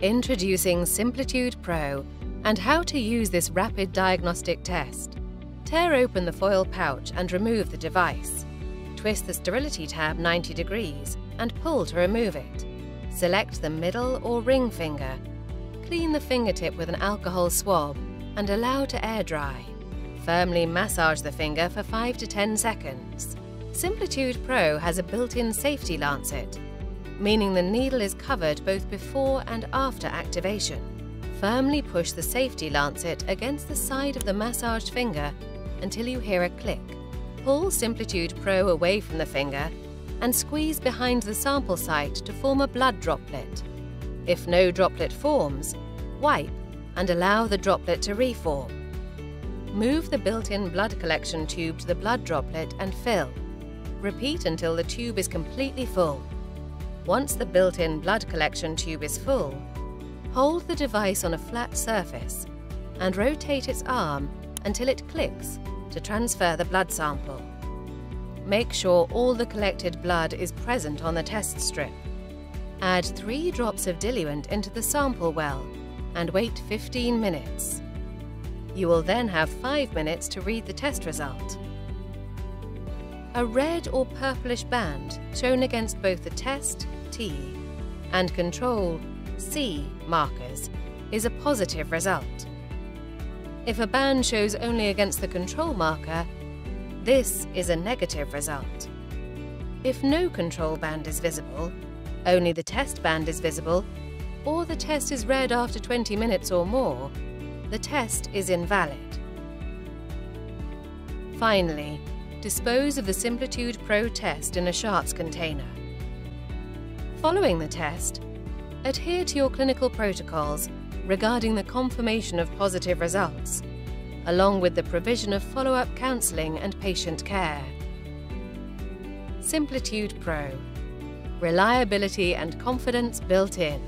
Introducing Simplitude Pro and how to use this rapid diagnostic test. Tear open the foil pouch and remove the device. Twist the sterility tab 90 degrees and pull to remove it. Select the middle or ring finger. Clean the fingertip with an alcohol swab and allow to air dry. Firmly massage the finger for 5 to 10 seconds. Simplitude Pro has a built-in safety lancet, meaning the needle is covered both before and after activation. Firmly push the safety lancet against the side of the massaged finger until you hear a click. Pull Simplitude Pro away from the finger and squeeze behind the sample site to form a blood droplet. If no droplet forms, wipe and allow the droplet to reform. Move the built-in blood collection tube to the blood droplet and fill. Repeat until the tube is completely full. Once the built-in blood collection tube is full, hold the device on a flat surface and rotate its arm until it clicks to transfer the blood sample. Make sure all the collected blood is present on the test strip. Add 3 drops of diluent into the sample well and wait 15 minutes. You will then have 5 minutes to read the test result. A red or purplish band shown against both the test T and control C markers is a positive result. If a band shows only against the control marker, this is a negative result. If no control band is visible, only the test band is visible, or the test is read after 20 minutes or more, the test is invalid. Finally, dispose of the Simplitude Pro test in a Schatz container. Following the test, adhere to your clinical protocols regarding the confirmation of positive results, along with the provision of follow-up counselling and patient care. Simplitude Pro. Reliability and confidence built in.